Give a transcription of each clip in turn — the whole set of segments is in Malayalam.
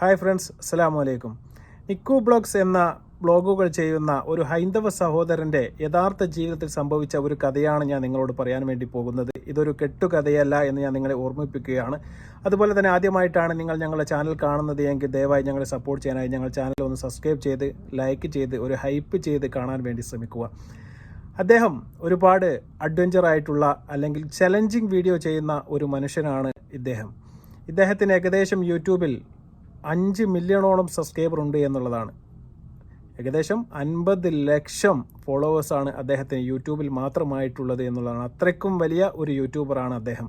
ഹായ് ഫ്രണ്ട്സ് അസ്സാം വലൈക്കും നിക്കു ബ്ലോഗ്സ് എന്ന ബ്ലോഗുകൾ ചെയ്യുന്ന ഒരു ഹൈന്ദവ സഹോദരന്റെ യഥാർത്ഥ ജീവിതത്തിൽ സംഭവിച്ച ഒരു കഥയാണ് ഞാൻ നിങ്ങളോട് പറയാൻ വേണ്ടി പോകുന്നത്. ഇതൊരു കെട്ടുകഥയല്ല എന്ന് ഞാൻ നിങ്ങളെ ഓർമ്മിപ്പിക്കുകയാണ്. അതുപോലെ തന്നെ ആദ്യമായിട്ടാണ് നിങ്ങൾ ഞങ്ങളുടെ ചാനൽ കാണുന്നത് എങ്കിൽ ദയവായി ഞങ്ങളെ സപ്പോർട്ട് ചെയ്യാനായി ഞങ്ങൾ ചാനൽ ഒന്ന് സബ്സ്ക്രൈബ് ചെയ്ത് ലൈക്ക് ചെയ്ത് ഒരു ഹൈപ്പ് ചെയ്ത് കാണാൻ വേണ്ടി ശ്രമിക്കുക. അദ്ദേഹം ഒരുപാട് അഡ്വഞ്ചർ ആയിട്ടുള്ള അല്ലെങ്കിൽ ചലഞ്ചിങ് വീഡിയോ ചെയ്യുന്ന ഒരു മനുഷ്യനാണ് ഇദ്ദേഹം. ഇദ്ദേഹത്തിന് ഏകദേശം യൂട്യൂബിൽ അഞ്ച് മില്യണോളം സബ്സ്ക്രൈബർ ഉണ്ട് എന്നുള്ളതാണ്. ഏകദേശം അൻപത് ലക്ഷം ഫോളോവേഴ്സാണ് അദ്ദേഹത്തിന് യൂട്യൂബിൽ മാത്രമായിട്ടുള്ളത് എന്നുള്ളതാണ്. അത്രയ്ക്കും വലിയ ഒരു യൂട്യൂബറാണ് അദ്ദേഹം.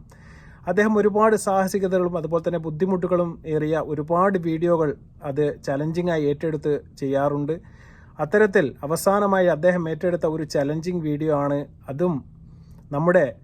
അദ്ദേഹം ഒരുപാട് സാഹസികതകളും അതുപോലെ തന്നെ ബുദ്ധിമുട്ടുകളും ഏറിയ ഒരുപാട് വീഡിയോകൾ അത് ചലഞ്ചിങ്ങായി ഏറ്റെടുത്ത് ചെയ്യാറുണ്ട്. അത്തരത്തിൽ അവസാനമായി അദ്ദേഹം ഏറ്റെടുത്ത ഒരു ചലഞ്ചിങ് വീഡിയോ ആണ്. അതും നമ്മുടെ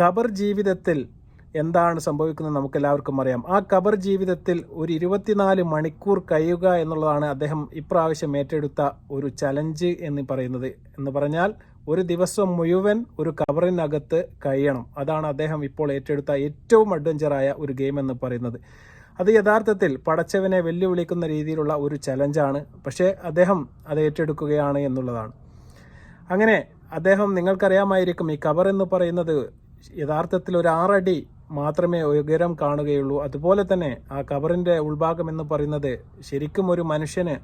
ഖബർ ജീവിതത്തിൽ എന്താണ് സംഭവിക്കുന്നത് നമുക്ക് എല്ലാവർക്കും അറിയാം. ആ ഖബർ ജീവിതത്തിൽ ഒരു ഇരുപത്തിനാല് മണിക്കൂർ കഴിയുക എന്നുള്ളതാണ് അദ്ദേഹം ഇപ്രാവശ്യം ഏറ്റെടുത്ത ഒരു ചലഞ്ച് എന്ന് പറയുന്നത്. എന്ന് പറഞ്ഞാൽ ഒരു ദിവസം മുഴുവൻ ഒരു കവറിനകത്ത് കഴിയണം. അതാണ് അദ്ദേഹം ഇപ്പോൾ ഏറ്റെടുത്ത ഏറ്റവും അഡ്വഞ്ചറായ ഒരു ഗെയിം എന്ന് പറയുന്നത്. അത് യഥാർത്ഥത്തിൽ പടച്ചവനെ വെല്ലുവിളിക്കുന്ന രീതിയിലുള്ള ഒരു ചലഞ്ചാണ് പക്ഷേ അദ്ദേഹം അത് ഏറ്റെടുക്കുകയാണ് എന്നുള്ളതാണ്. അങ്ങനെ അദ്ദേഹം നിങ്ങൾക്കറിയാമായിരിക്കും ഈ കവർ എന്ന് പറയുന്നത് യഥാർത്ഥത്തിൽ ഒരു ആറടി മാത്രമേ ഉയരം കാണുകയുള്ളൂ. അതുപോലെ തന്നെ ആ കവറിന്റെ ഉൾഭാഗം എന്ന് പറയുന്നത് ശരിക്കും ഒരു മനുഷ്യന്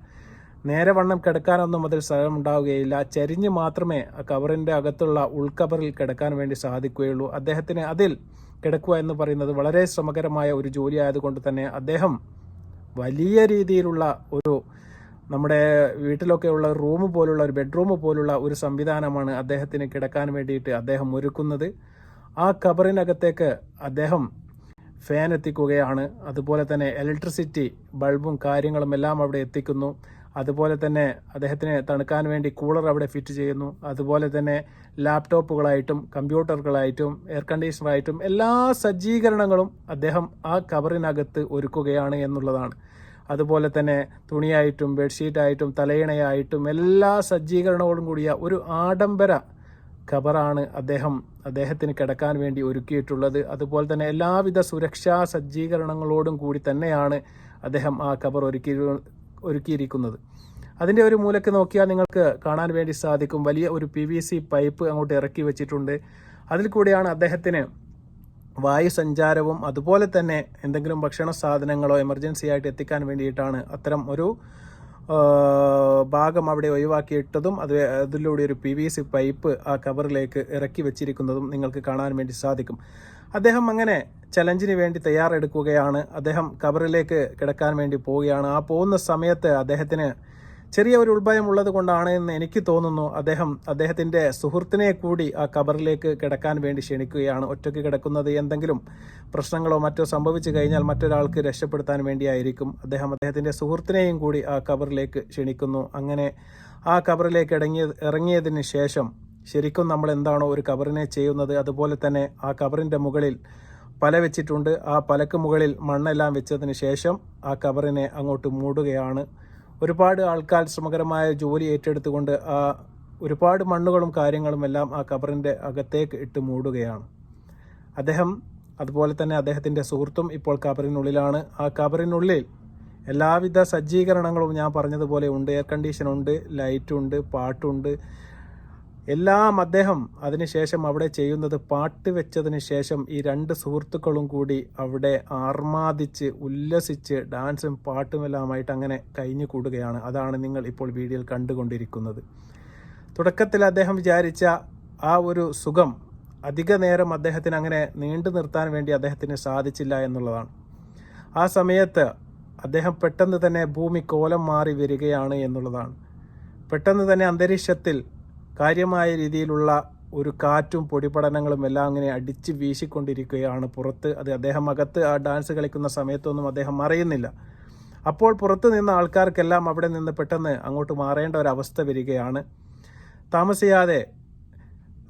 നേരെ വണ്ണം കിടക്കാനൊന്നും അതിൽ സ്ഥലം ഉണ്ടാവുകയില്ല. ചരിഞ്ഞ് മാത്രമേ ആ കവറിന്റെ അകത്തുള്ള ഉൾക്കവറിൽ കിടക്കാൻ വേണ്ടി സാധിക്കുകയുള്ളൂ. അദ്ദേഹത്തിന് അതിൽ കിടക്കുക എന്ന് പറയുന്നത് വളരെ ശ്രമകരമായ ഒരു ജോലി ആയതുകൊണ്ട് തന്നെ അദ്ദേഹം വലിയ രീതിയിലുള്ള ഒരു നമ്മുടെ വീട്ടിലൊക്കെ ഉള്ള റൂം പോലുള്ള ഒരു ബെഡ്റൂം പോലുള്ള ഒരു സംവിധാനമാണ് അദ്ദേഹത്തിന് കിടക്കാൻ വേണ്ടിയിട്ട് അദ്ദേഹം ഒരുക്കുന്നത്. ആ കബറിനകത്തേക്ക് അദ്ദേഹം ഫാൻ എത്തിക്കുകയാണ്. അതുപോലെ തന്നെ ഇലക്ട്രിസിറ്റി ബൾബും കാര്യങ്ങളും എല്ലാം അവിടെ എത്തിക്കുന്നു. അതുപോലെ തന്നെ അദ്ദേഹത്തിന് തണുക്കാൻ വേണ്ടി കൂളർ അവിടെ ഫിറ്റ് ചെയ്യുന്നു. അതുപോലെ തന്നെ ലാപ്ടോപ്പുകളായിട്ടും കമ്പ്യൂട്ടറുകളായിട്ടും എയർ കണ്ടീഷണറായിട്ടും എല്ലാ സജ്ജീകരണങ്ങളും അദ്ദേഹം ആ കവറിനകത്ത് ഒരുക്കുകയാണ് എന്നുള്ളതാണ്. അതുപോലെ തന്നെ തുണിയായിട്ടും ബെഡ്ഷീറ്റായിട്ടും തലയിണയായിട്ടും എല്ലാ സജ്ജീകരണങ്ങളോടും കൂടിയ ഒരു ആഡംബര ഖബറാണ് അദ്ദേഹം അദ്ദേഹത്തിന് കിടക്കാൻ വേണ്ടി ഒരുക്കിയിട്ടുള്ളത്. അതുപോലെ തന്നെ എല്ലാവിധ സുരക്ഷാ സജ്ജീകരണങ്ങളോടും കൂടി തന്നെയാണ് അദ്ദേഹം ആ ഖബർ ഒരുക്കി ഒരുക്കിയിരിക്കുന്നത്. അതിന്റെ ഒരു മൂലക്ക് നോക്കിയാൽ നിങ്ങൾക്ക് കാണാൻ വേണ്ടി സാധിക്കും. വലിയ ഒരു പി വി സി പൈപ്പ് അങ്ങോട്ട് ഇറക്കി വെച്ചിട്ടുണ്ട്. അതിൽ കൂടിയാണ് അദ്ദേഹത്തിന് വായു സഞ്ചാരവും അതുപോലെ തന്നെ എന്തെങ്കിലും ഭക്ഷണ സാധനങ്ങളോ എമർജൻസി ആയിട്ട് എത്തിക്കാൻ വേണ്ടിയിട്ടാണ് അത്തരം ഒരു ഭാഗം അവിടെ ഒഴിവാക്കിയിട്ടതും അത് അതിലൂടെ ഒരു പി വി സി പൈപ്പ് ആ കവറിലേക്ക് ഇറക്കി വെച്ചിരിക്കുന്നതും നിങ്ങൾക്ക് കാണാൻ വേണ്ടി സാധിക്കും. അദ്ദേഹം അങ്ങനെ ചലഞ്ചിന് വേണ്ടി തയ്യാറെടുക്കുകയാണ്. അദ്ദേഹം കവറിലേക്ക് കിടക്കാൻ വേണ്ടി പോവുകയാണ്. ആ പോകുന്ന സമയത്ത് അദ്ദേഹത്തിന് ചെറിയ ഒരു ഉൾഭയം ഉള്ളത് കൊണ്ടാണ് എന്ന് എനിക്ക് തോന്നുന്നു. അദ്ദേഹം അദ്ദേഹത്തിന്റെ സുഹൃത്തിനെ കൂടി ആ കബറിലേക്ക് കിടക്കാൻ വേണ്ടി ക്ഷണിക്കുകയാണ്. ഒറ്റയ്ക്ക് കിടക്കുന്നത് എന്തെങ്കിലും പ്രശ്നങ്ങളോ മറ്റോ സംഭവിച്ചു കഴിഞ്ഞാൽ മറ്റൊരാൾക്ക് രക്ഷപ്പെടുത്താൻ വേണ്ടിയായിരിക്കും. അദ്ദേഹം അദ്ദേഹത്തിന്റെ സുഹൃത്തിനെയും കൂടി ആ കബറിലേക്ക് ക്ഷണിക്കുന്നു. അങ്ങനെ ആ കബറിലേക്ക് ഇടങ്ങിയ ഇറങ്ങിയതിന് ശേഷം ശരിക്കും നമ്മൾ എന്താണോ ഒരു കബറിനെ ചെയ്യുന്നത് അതുപോലെ തന്നെ ആ കബറിന്റെ മുകളിൽ പല വെച്ചിട്ടുണ്ട്. ആ പലക്ക് മുകളിൽ മണ്ണെല്ലാം വെച്ചതിന് ശേഷം ആ കബറിനെ അങ്ങോട്ട് മൂടുകയാണ്. ഒരുപാട് ആൾക്കാർ ശ്രമകരമായ ജോലി ഏറ്റെടുത്തുകൊണ്ട് ആ ഒരുപാട് മണ്ണുകളും കാര്യങ്ങളും എല്ലാം ആ കബറിന്റെ അകത്തേക്ക് ഇട്ട് മൂടുകയാണ്. അദ്ദേഹം അതുപോലെ തന്നെ അദ്ദേഹത്തിന്റെ സുഹൃത്തും ഇപ്പോൾ കബറിനുള്ളിലാണ് ആ കബറിനുള്ളിൽ എല്ലാവിധ സജ്ജീകരണങ്ങളും ഞാൻ പറഞ്ഞതുപോലെ ഉണ്ട്. എയർ കണ്ടീഷൻ ഉണ്ട് ലൈറ്റുണ്ട് പാട്ടുണ്ട് എല്ലാം അദ്ദേഹം അതിനുശേഷം അവിടെ ചെയ്യുന്നത് പാട്ട് വെച്ചതിന് ശേഷം ഈ രണ്ട് സുഹൃത്തുക്കളും കൂടി അവിടെ ആർമാദിച്ച് ഉല്ലസിച്ച് ഡാൻസും പാട്ടുമെല്ലാമായിട്ട് അങ്ങനെ കഴിഞ്ഞു കൂടുകയാണ്. അതാണ് നിങ്ങൾ ഇപ്പോൾ വീഡിയോയിൽ കണ്ടുകൊണ്ടിരിക്കുന്നത്. തുടക്കത്തിൽ അദ്ദേഹം വിചാരിച്ച ആ ഒരു സുഖം അധിക നേരം അദ്ദേഹത്തിന് അങ്ങനെ നീണ്ടു നിർത്താൻ വേണ്ടി അദ്ദേഹത്തിന് സാധിച്ചില്ല എന്നുള്ളതാണ്. ആ സമയത്ത് അദ്ദേഹം പെട്ടെന്ന് തന്നെ ഭൂമി കോലം മാറി വരികയാണ് എന്നുള്ളതാണ്. പെട്ടെന്ന് തന്നെ അന്തരീക്ഷത്തിൽ കാര്യമായ രീതിയിലുള്ള ഒരു കാറ്റും പൊടിപടനങ്ങളും എല്ലാം അങ്ങനെ അടിച്ച് വീശിക്കൊണ്ടിരിക്കുകയാണ് പുറത്ത്. അത് അദ്ദേഹം അകത്ത് ആ ഡാൻസ് കളിക്കുന്ന സമയത്തൊന്നും അദ്ദേഹം അറിയുന്നില്ല. അപ്പോൾ പുറത്ത് നിന്ന ആൾക്കാർക്കെല്ലാം അവിടെ നിന്ന് പെട്ടെന്ന് അങ്ങോട്ട് മാറേണ്ട ഒരവസ്ഥ വരികയാണ്. താമസിയാതെ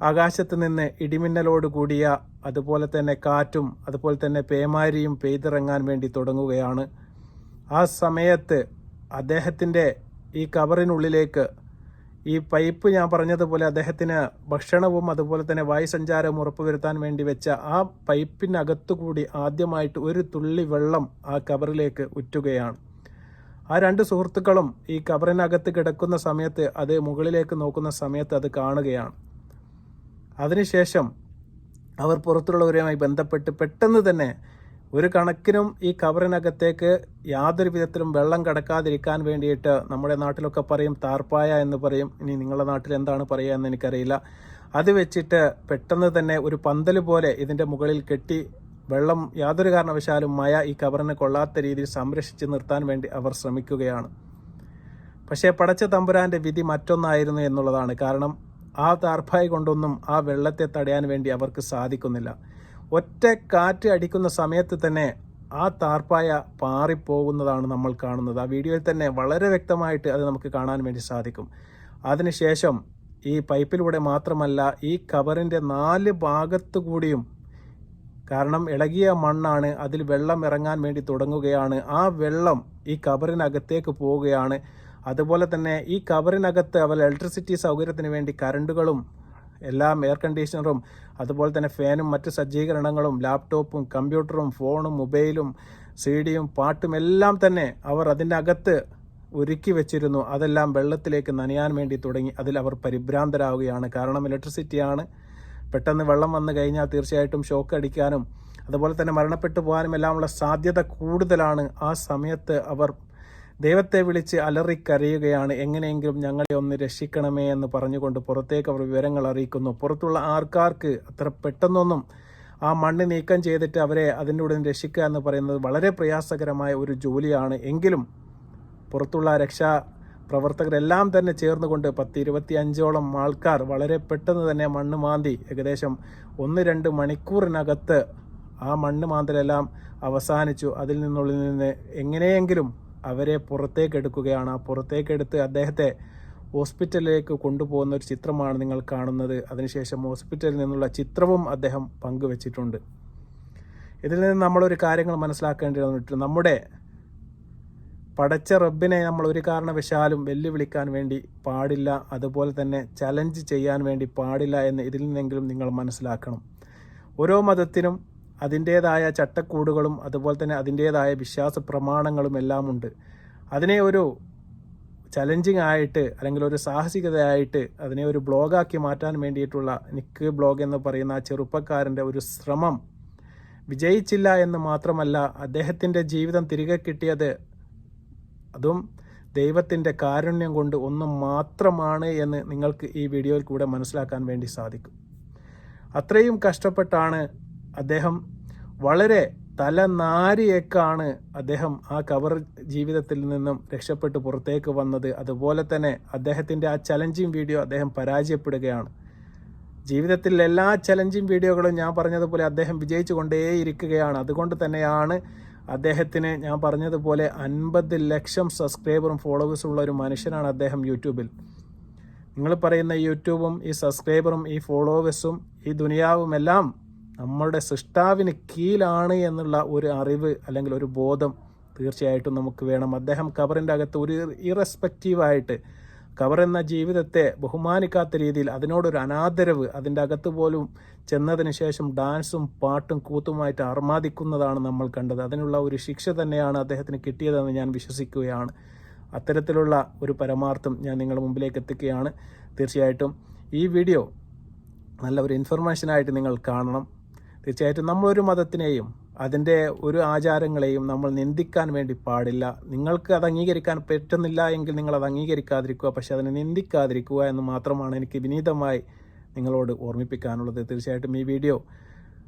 ആകാശത്ത് നിന്ന് ഇടിമിന്നലോട് കൂടിയ അതുപോലെ തന്നെ കാറ്റും അതുപോലെ തന്നെ പേമാരിയും പെയ്തിറങ്ങാൻ വേണ്ടി തുടങ്ങുകയാണ്. ആ സമയത്ത് അദ്ദേഹത്തിന്റെ ഈ കവറിനുള്ളിലേക്ക് ഈ പൈപ്പ് ഞാൻ പറഞ്ഞതുപോലെ അദ്ദേഹത്തിന് ഭക്ഷണവും അതുപോലെ തന്നെ വായുസഞ്ചാരവും ഉറപ്പുവരുത്താൻ വേണ്ടി വെച്ച ആ പൈപ്പിനകത്തുകൂടി ആദ്യമായിട്ട് ഒരു തുള്ളി വെള്ളം ആ കവറിലേക്ക് ഉറ്റുകയാണ്. ആ രണ്ട് സുഹൃത്തുക്കളും ഈ കവറിനകത്ത് കിടക്കുന്ന സമയത്ത് അത് മുകളിലേക്ക് നോക്കുന്ന സമയത്ത് അത് കാണുകയാണ്. അതിനുശേഷം അവർ പുറത്തുള്ളവരുമായി ബന്ധപ്പെട്ട് പെട്ടെന്ന് തന്നെ ഒരു കണക്കിനും ഈ കവറിനകത്തേക്ക് യാതൊരു വിധത്തിലും വെള്ളം കടക്കാതിരിക്കാൻ വേണ്ടിയിട്ട് നമ്മുടെ നാട്ടിലൊക്കെ പറയും താർപ്പായ എന്ന് പറയും. ഇനി നിങ്ങളുടെ നാട്ടിൽ എന്താണ് പറയുക എന്ന് എനിക്കറിയില്ല. അത് വെച്ചിട്ട് പെട്ടെന്ന് തന്നെ ഒരു പന്തൽ പോലെ ഇതിന്റെ മുകളിൽ കെട്ടി വെള്ളം യാതൊരു കാരണവശാലും മഴ ഈ കവറിനെ കൊള്ളാത്ത രീതിയിൽ സംരക്ഷിച്ച് നിർത്താൻ വേണ്ടി അവർ ശ്രമിക്കുകയാണ്. പക്ഷേ പടച്ച തമ്പുരാന്റെ വിധി മറ്റൊന്നായിരുന്നു എന്നുള്ളതാണ്. കാരണം ആ താർപ്പായ കൊണ്ടൊന്നും ആ വെള്ളത്തെ തടയാൻ വേണ്ടി അവർക്ക് സാധിക്കുന്നില്ല. ഒറ്റ കാറ്റ് അടിക്കുന്ന സമയത്ത് തന്നെ ആ താർപ്പായ പാറിപ്പോകുന്നതാണ് നമ്മൾ കാണുന്നത്. ആ വീഡിയോയിൽ തന്നെ വളരെ വ്യക്തമായിട്ട് അത് നമുക്ക് കാണാൻ വേണ്ടി സാധിക്കും. അതിനുശേഷം ഈ പൈപ്പിലൂടെ മാത്രമല്ല ഈ കവറിന്റെ നാല് ഭാഗത്തു കൂടിയും കാരണം ഇളകിയ മണ്ണാണ് അതിൽ വെള്ളം ഇറങ്ങാൻ വേണ്ടി തുടങ്ങുകയാണ്. ആ വെള്ളം ഈ കവറിനകത്തേക്ക് പോവുകയാണ്. അതുപോലെ തന്നെ ഈ കവറിനകത്ത് അവർ ഇലക്ട്രിസിറ്റി സൗകര്യത്തിന് വേണ്ടി കറണ്ടുകളും എല്ലാം എയർ കണ്ടീഷണറും അതുപോലെ തന്നെ ഫാനും മറ്റ് സജ്ജീകരണങ്ങളും ലാപ്ടോപ്പും കമ്പ്യൂട്ടറും ഫോണും മൊബൈലും സി ഡിയും പാട്ടും എല്ലാം തന്നെ അവർ അതിന്റെ അകത്ത് ഒരുക്കി വെച്ചിരുന്നു. അതെല്ലാം വെള്ളത്തിലേക്ക് നനയാൻ വേണ്ടി തുടങ്ങി. അതിൽ അവർ പരിഭ്രാന്തരാകുകയാണ് കാരണം ഇലക്ട്രിസിറ്റിയാണ് പെട്ടെന്ന് വെള്ളം വന്നു കഴിഞ്ഞാൽ തീർച്ചയായിട്ടും ഷോക്ക് അടിക്കാനും അതുപോലെ തന്നെ മരണപ്പെട്ടു പോകാനും എല്ലാമുള്ള സാധ്യത കൂടുതലാണ്. ആ സമയത്ത് അവർ ദൈവത്തെ വിളിച്ച് അലറിക്കരയുകയാണ്. എങ്ങനെയെങ്കിലും ഞങ്ങളെ ഒന്ന് രക്ഷിക്കണമേ എന്ന് പറഞ്ഞുകൊണ്ട് പുറത്തേക്ക് അവർ വിവരങ്ങൾ അറിയിക്കുന്നു. പുറത്തുള്ള ആൾക്കാർക്ക് അത്ര പെട്ടെന്നൊന്നും ആ മണ്ണ് നീക്കം ചെയ്തിട്ട് അവരെ അതിന്റെ ഉടൻ രക്ഷിക്കുക എന്ന് പറയുന്നത് വളരെ പ്രയാസകരമായ ഒരു ജോലിയാണ്. എങ്കിലും പുറത്തുള്ള രക്ഷാ പ്രവർത്തകരെല്ലാം തന്നെ ചേർന്നുകൊണ്ട് പത്ത് ഇരുപത്തി അഞ്ചോളം ആൾക്കാർ വളരെ പെട്ടെന്ന് തന്നെ മണ്ണ് മാന്തി ഏകദേശം ഒന്ന് രണ്ട് മണിക്കൂറിനകത്ത് ആ മണ്ണ് മാന്തലെല്ലാം അവസാനിച്ചു. അതിൽ നിന്നുള്ളിൽ നിന്ന് എങ്ങനെയെങ്കിലും അവരെ പുറത്തേക്ക് എടുക്കുകയാണ് ആ പുറത്തേക്ക് എടുത്ത് അദ്ദേഹത്തെ ഹോസ്പിറ്റലിലേക്ക് കൊണ്ടുപോകുന്ന ഒരു ചിത്രമാണ് നിങ്ങൾ കാണുന്നത്. അതിനുശേഷം ഹോസ്പിറ്റലിൽ നിന്നുള്ള ചിത്രവും അദ്ദേഹം പങ്കുവച്ചിട്ടുണ്ട്. ഇതിൽ നിന്ന് നമ്മളൊരു കാര്യങ്ങൾ മനസ്സിലാക്കേണ്ടി വന്നിട്ട് നമ്മുടെ പടച്ച റബ്ബിനെ നമ്മൾ ഒരു കാരണവശാലും വെല്ലുവിളിക്കാൻ വേണ്ടി പാടില്ല. അതുപോലെ തന്നെ ചലഞ്ച് ചെയ്യാൻ വേണ്ടി പാടില്ല എന്ന് ഇതിൽ നിന്നെങ്കിലും നിങ്ങൾ മനസ്സിലാക്കണം. ഓരോ മതത്തിനും അതിന്റേതായ ചട്ടക്കൂടുകളും അതുപോലെ തന്നെ അതിന്റേതായ വിശ്വാസ പ്രമാണങ്ങളും എല്ലാം ഉണ്ട്. അതിനെ ഒരു ചലഞ്ചിങ് ആയിട്ട് അല്ലെങ്കിൽ ഒരു സാഹസികതയായിട്ട് അതിനെ ഒരു ബ്ലോഗാക്കി മാറ്റാൻ വേണ്ടിയിട്ടുള്ള നിക്ക് ബ്ലോഗ് എന്ന് പറയുന്ന ആ ചെറുപ്പക്കാരന്റെ ഒരു ശ്രമം വിജയിച്ചില്ല എന്ന് മാത്രമല്ല അദ്ദേഹത്തിന്റെ ജീവിതം തിരികെ കിട്ടിയത് അതും ദൈവത്തിന്റെ കാരുണ്യം കൊണ്ട് ഒന്ന് മാത്രമാണ് എന്ന് നിങ്ങൾക്ക് ഈ വീഡിയോയിൽ കൂടെ മനസ്സിലാക്കാൻ വേണ്ടി സാധിക്കും. അത്രയും കഷ്ടപ്പെട്ടാണ് അദ്ദേഹം വളരെ തലനാരിയേക്കാണ് അദ്ദേഹം ആ കവർ ജീവിതത്തിൽ നിന്നും രക്ഷപ്പെട്ട് പുറത്തേക്ക് വന്നത്. അതുപോലെ തന്നെ അദ്ദേഹത്തിന്റെ ആ ചലഞ്ചിങ് വീഡിയോ അദ്ദേഹം പരാജയപ്പെടുകയാണ്. ജീവിതത്തിൽ എല്ലാ ചലഞ്ചിങ് വീഡിയോകളും ഞാൻ പറഞ്ഞതുപോലെ അദ്ദേഹം വിജയിച്ചു കൊണ്ടേയിരിക്കുകയാണ്. അതുകൊണ്ട് തന്നെയാണ് അദ്ദേഹത്തിന് ഞാൻ പറഞ്ഞതുപോലെ അൻപത് ലക്ഷം സബ്സ്ക്രൈബറും ഫോളോവേഴ്സും ഉള്ള ഒരു മനുഷ്യനാണ് അദ്ദേഹം യൂട്യൂബിൽ. നിങ്ങൾ പറയുന്ന യൂട്യൂബും ഈ സബ്സ്ക്രൈബറും ഈ ഫോളോവേഴ്സും ഈ ദുനിയാവും എല്ലാം നമ്മളുടെ സൃഷ്ടാവിന് കീഴിലാണ് എന്നുള്ള ഒരു അറിവ് അല്ലെങ്കിൽ ഒരു ബോധം തീർച്ചയായിട്ടും നമുക്ക് വേണം. അദ്ദേഹം കബറിന്റെ അകത്ത് ഒരു ഇറസ്പെക്റ്റീവായിട്ട് കവർ എന്ന ജീവിതത്തെ ബഹുമാനിക്കാത്ത രീതിയിൽ അതിനോടൊരു അനാദരവ് അതിന്റെ അകത്ത് പോലും ചെന്നതിന് ശേഷം ഡാൻസും പാട്ടും കൂത്തുമായിട്ട് അർമാദിക്കുന്നതാണ് നമ്മൾ കണ്ടത്. അതിനുള്ള ഒരു ശിക്ഷ തന്നെയാണ് അദ്ദേഹത്തിന് കിട്ടിയതെന്ന് ഞാൻ വിശ്വസിക്കുകയാണ്. അത്തരത്തിലുള്ള ഒരു പരമാർത്ഥം ഞാൻ നിങ്ങളുടെ മുമ്പിലേക്ക് എത്തിക്കുകയാണ്. തീർച്ചയായിട്ടും ഈ വീഡിയോ നല്ല ഒരു ഇൻഫർമേഷനായിട്ട് നിങ്ങൾ കാണണം. തീർച്ചയായിട്ടും നമ്മളൊരു മതത്തിനെയും അതിന്റെ ഒരു ആചാരങ്ങളെയും നമ്മൾ നിന്ദിക്കാൻ വേണ്ടി പാടില്ല. നിങ്ങൾക്ക് അത് അംഗീകരിക്കാൻ പറ്റുന്നില്ല എങ്കിൽ നിങ്ങൾ അത് അംഗീകരിക്കാതിരിക്കുക പക്ഷെ അതിനെ നിന്ദിക്കാതിരിക്കുക എന്ന് മാത്രമാണ് എനിക്ക് വിനീതമായി നിങ്ങളോട് ഓർമ്മിപ്പിക്കാനുള്ളത്. തീർച്ചയായിട്ടും ഈ വീഡിയോ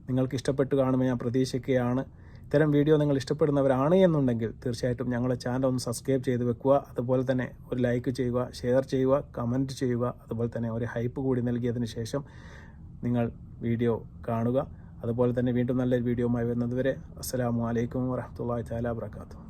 നിങ്ങൾക്ക് ഇഷ്ടപ്പെട്ടു കാണുമ്പോൾ ഞാൻ പ്രതീക്ഷിക്കുകയാണ്. ഇത്തരം വീഡിയോ നിങ്ങൾ ഇഷ്ടപ്പെടുന്നവരാണ് എന്നുണ്ടെങ്കിൽ തീർച്ചയായിട്ടും ഞങ്ങളുടെ ചാനൽ ഒന്ന് സബ്സ്ക്രൈബ് ചെയ്ത് വെക്കുക. അതുപോലെ തന്നെ ഒരു ലൈക്ക് ചെയ്യുക ഷെയർ ചെയ്യുക കമന്റ് ചെയ്യുക. അതുപോലെ തന്നെ ഒരു ഹൈപ്പ് കൂടി നൽകിയതിന് ശേഷം നിങ്ങൾ വീഡിയോ കാണുക. അതുപോലെ തന്നെ വീണ്ടും നല്ലൊരു വീഡിയോയുമായി വരുന്നതുവരെ അസ്സാം വലൈക്കും വരഹമുല്ലാ താല വാത്തു